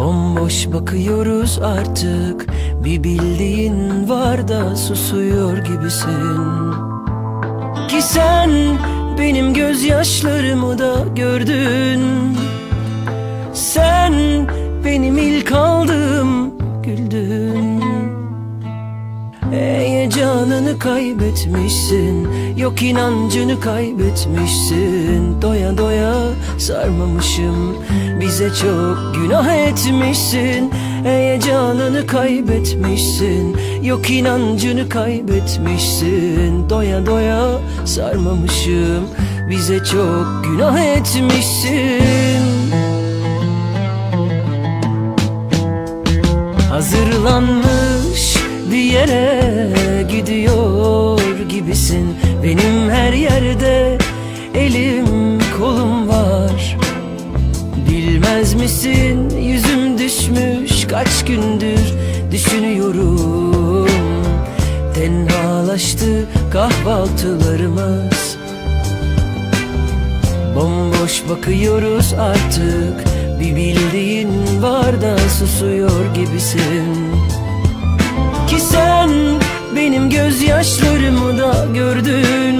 Bomboş bakıyoruz artık. Bir bildiğin var da susuyor gibisin. Ki sen benim gözyaşlarımı da gördün. Sen benim ilk aldığım güldün. Heyecanını kaybetmişsin. Yok inancını kaybetmişsin. Doya doya sarmamışım Bize çok günah etmişsin. Heyecanını kaybetmişsin. Yok inancını kaybetmişsin. Doya doya sarmamışım. Bize çok günah etmişsin. Hazırlanmış bir yere gidiyor gibisin. Benim her yerde elim Bilmez misin? Yüzüm düşmüş kaç gündür düşünüyorum. Tenhalaştı kahvaltılarımız. Bomboş bakıyoruz artık. Bir bildiğin var da susuyor gibisin. Ki sen benim gözyaşlarımı da gördün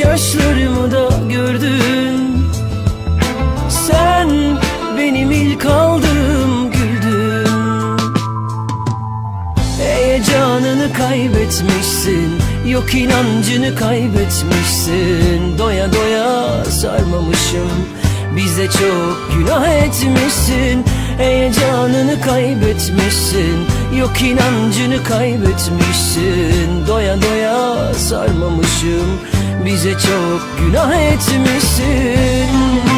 benim gözyaşlarımı da gördün Sen benim ilk aldığım güldün. Heyecanını kaybetmişsin Yok inancını kaybetmişsin. Doya doya sarmamışım Bize çok günah etmişsin. Heyecanını kaybetmişsin Yok inancını kaybetmişsin. Doya doya sarmamışım Bize çok günah etmişsin